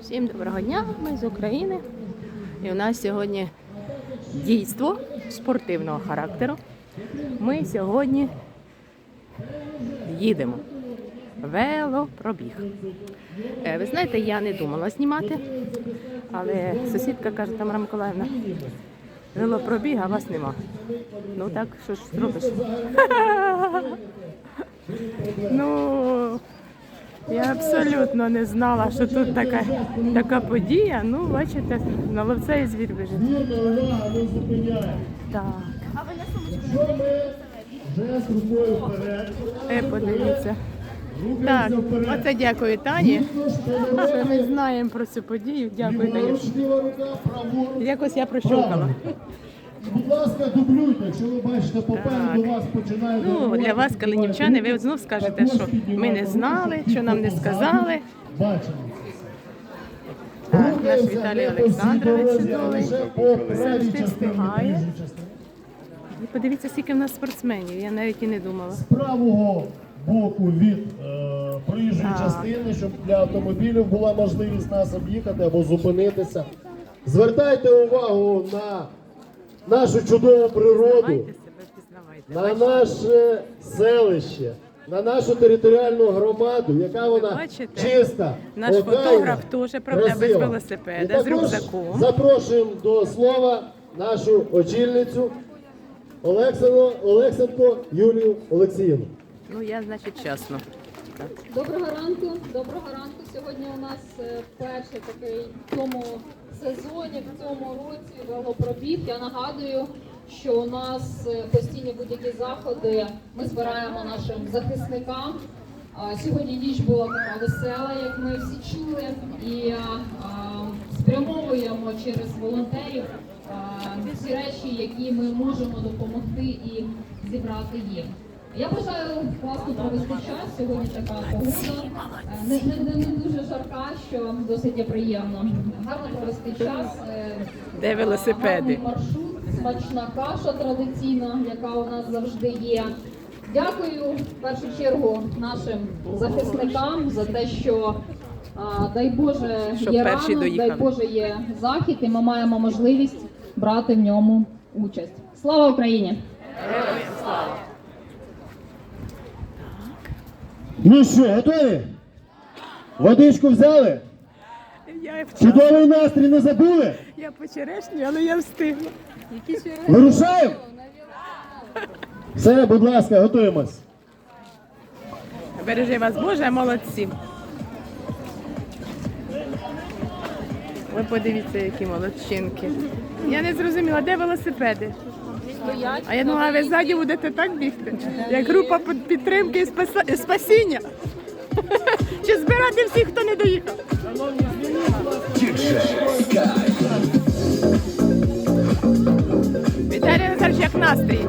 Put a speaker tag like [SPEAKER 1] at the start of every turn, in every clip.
[SPEAKER 1] Всім доброго дня, ми з України. І у нас сьогодні дійство спортивного характеру. Ми сьогодні їдемо. Велопробіг. Е, Ви знаєте, я не думала знімати, але сусідка каже, Тамара Миколаївна, велопробіг, а вас нема. Ну так, що ж зробиш? Ну, я абсолютно не знала, що тут така, така подія. Ну, бачите, на ловця і звір біжить. Так,
[SPEAKER 2] ми вже з рукою вперед.
[SPEAKER 1] е, подивіться. Так, оце дякую Тані, що ми знаємо про цю подію. Дякую Тані. Якось я прощупала.
[SPEAKER 2] Будь ласка, дублюйте, якщо ви бачите попереду вас починає
[SPEAKER 1] Ну, для вас, калинівчани, ви знов скажете, що ми не знали, що нам не сказали.
[SPEAKER 2] Бачимо.
[SPEAKER 1] Так, наш Віталій Олександрович чудовий. Завжди встигає. І подивіться, скільки в нас спортсменів, я навіть і не думала.
[SPEAKER 2] З правого боку від е, проїжджої частини, щоб для автомобілів була можливість нас об'їхати або зупинитися. Звертайте увагу на нашу чудову природу. На наше селище, на нашу територіальну громаду, яка вона
[SPEAKER 1] Бачите?
[SPEAKER 2] чиста.
[SPEAKER 1] Наш
[SPEAKER 2] охайна,
[SPEAKER 1] фотограф теж, правда, без
[SPEAKER 2] красива.
[SPEAKER 1] велосипеда,
[SPEAKER 2] І
[SPEAKER 1] з
[SPEAKER 2] також
[SPEAKER 1] рюкзаком.
[SPEAKER 2] Запрошуємо до слова нашу очільницю Олексану, Олексанко Юлію Олексіївну.
[SPEAKER 1] Ну, я, значить, чесно. Так.
[SPEAKER 3] Доброго ранку, доброго ранку. Сьогодні у нас е, перший такий в цьому сезоні, в цьому році велопробіг. Я нагадую, що у нас е, постійні будь-які заходи ми збираємо нашим захисникам. Сьогодні ніч була така весела, як ми всі чули, і спрямовуємо через волонтерів всі речі, які ми можемо допомогти і зібрати їм. Я бажаю класно провести час. Сьогодні така погода. Е, Не, не, не, не дуже жарка, що досить приємно. Гарно провести час. е,
[SPEAKER 1] Де велосипеди?
[SPEAKER 3] гарний маршрут, смачна каша традиційна, яка у нас завжди є. Дякую в першу чергу нашим захисникам за те, що дай Боже
[SPEAKER 1] Щоб
[SPEAKER 3] є
[SPEAKER 1] перші
[SPEAKER 3] ранок, дай Боже є захід, і ми маємо можливість брати в ньому участь. Слава Україні!
[SPEAKER 2] Ну що, готові? Водичку взяли?
[SPEAKER 1] Я,
[SPEAKER 2] Чудовий настрій не забули?
[SPEAKER 1] я по черешню, але я встигла.
[SPEAKER 2] Вирушаємо? Все, будь ласка, готуємось.
[SPEAKER 1] Бережи вас, Боже, молодці. Ви подивіться, які молодчинки. Я не зрозуміла, де велосипеди? А я думала, ви ззаді будете так бігти, як група підтримки і спаса- спасіння. Чи збирати всіх, хто не доїхав? Віталій Назарович, як настрій?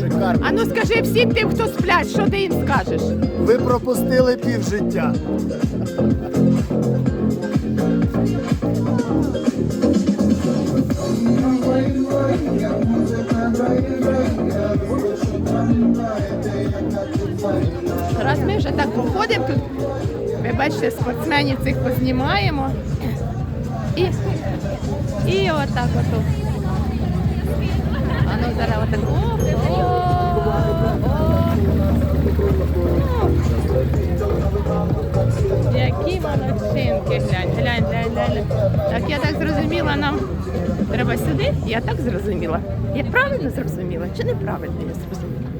[SPEAKER 4] Шикарно.
[SPEAKER 1] А ну скажи всім тим, хто сплять, що ти їм скажеш?
[SPEAKER 4] Ви пропустили пів життя.
[SPEAKER 1] Вже тут, ви бачите, спортсменів цих познімаємо. І, і отак ото. А ну зараз отак. О, о, о. Які молодчинки, глянь, глянь, глянь, глянь. Так я так зрозуміла, нам треба сюди. Я так зрозуміла. Я правильно зрозуміла чи неправильно я зрозуміла?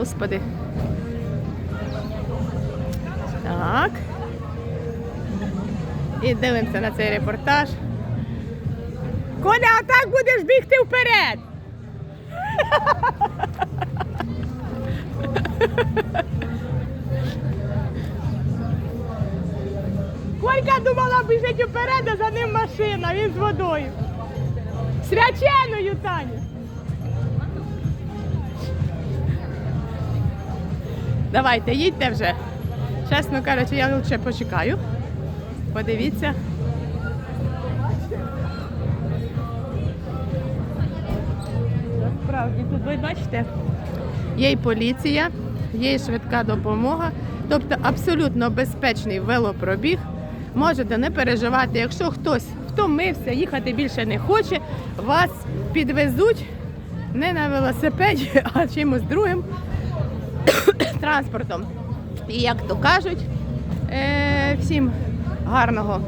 [SPEAKER 1] Господи. Так. І дивимося на цей репортаж. Коля, а так будеш бігти вперед. Колька думала біжить вперед, а за ним машина, він з водою. Свяченою, Таня. Давайте, їдьте вже. Чесно кажучи, я лише почекаю. Подивіться. Насправді тут ви бачите, є і поліція, є і швидка допомога. Тобто абсолютно безпечний велопробіг. Можете не переживати, якщо хтось втомився, їхати більше не хоче, вас підвезуть не на велосипеді, а чимось другим транспортом. І як то кажуть, е, всім гарного,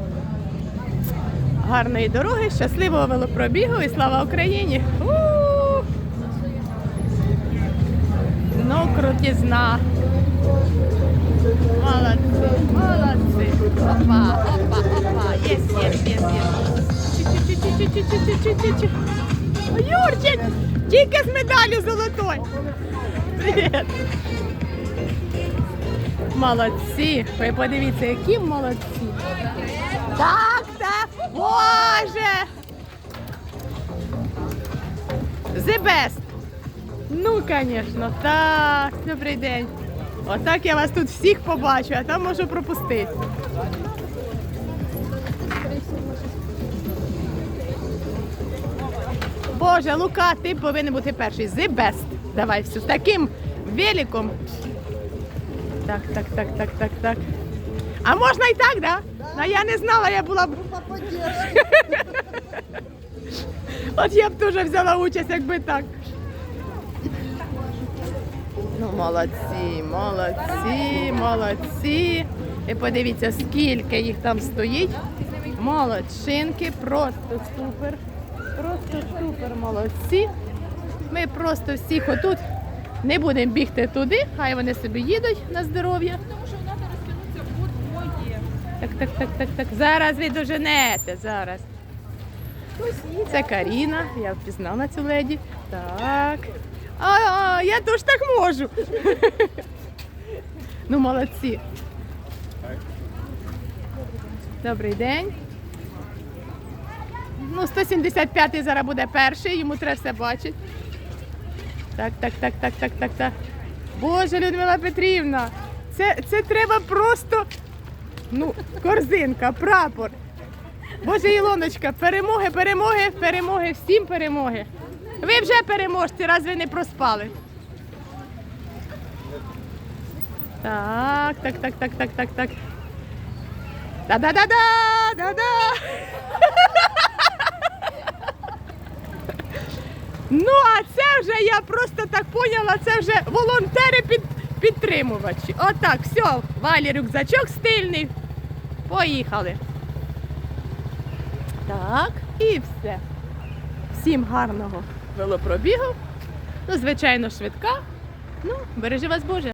[SPEAKER 1] гарної дороги, щасливого велопробігу і слава Україні! Ну, крутізна! Молодці, молодці. Опа, опа, опа. Єс, єс, єс, єс. Юрчик, тільки з медалю золотою. Привіт. Молодці. Ви подивіться, які молодці. Так, так. Боже. The best. Ну, звісно, так. Добрий день. Отак я вас тут всіх побачу, а там можу пропустити. Боже, Лука, ти повинен бути перший. The best. Давай все. З таким великом. Так, так, так, так, так, так. А можна і так, да? Ну, я не знала, я була б. От я б теж взяла участь, якби так. Ну, молодці, молодці, молодці. І подивіться, скільки їх там стоїть. Молодчинки, просто супер. Просто супер молодці. Ми просто всіх отут не будемо бігти туди, хай вони собі їдуть на здоров'я. Так, так, так, так, так. Зараз ви доженете, зараз. Це Каріна, я впізнала цю леді. Так. А, а я теж так можу. ну, молодці. Добрий день. Ну, 175-й зараз буде перший, йому треба все бачити. Так, так, так, так, так, так, так. Боже, Людмила Петрівна, це, це треба просто ну, корзинка, прапор. Боже, Ілоночка, перемоги, перемоги, перемоги, всім перемоги. Ви вже переможці, раз ви не проспали. Так, так, так, так, так, так, так. Да-да-да-да! Да-да! Ну, а це вже я просто так поняла, це вже волонтери під, підтримувачі. Отак, все, валі рюкзачок стильний. Поїхали. Так, і все. Всім гарного велопробігу. Ну, звичайно, швидка. Ну, бережи вас Боже.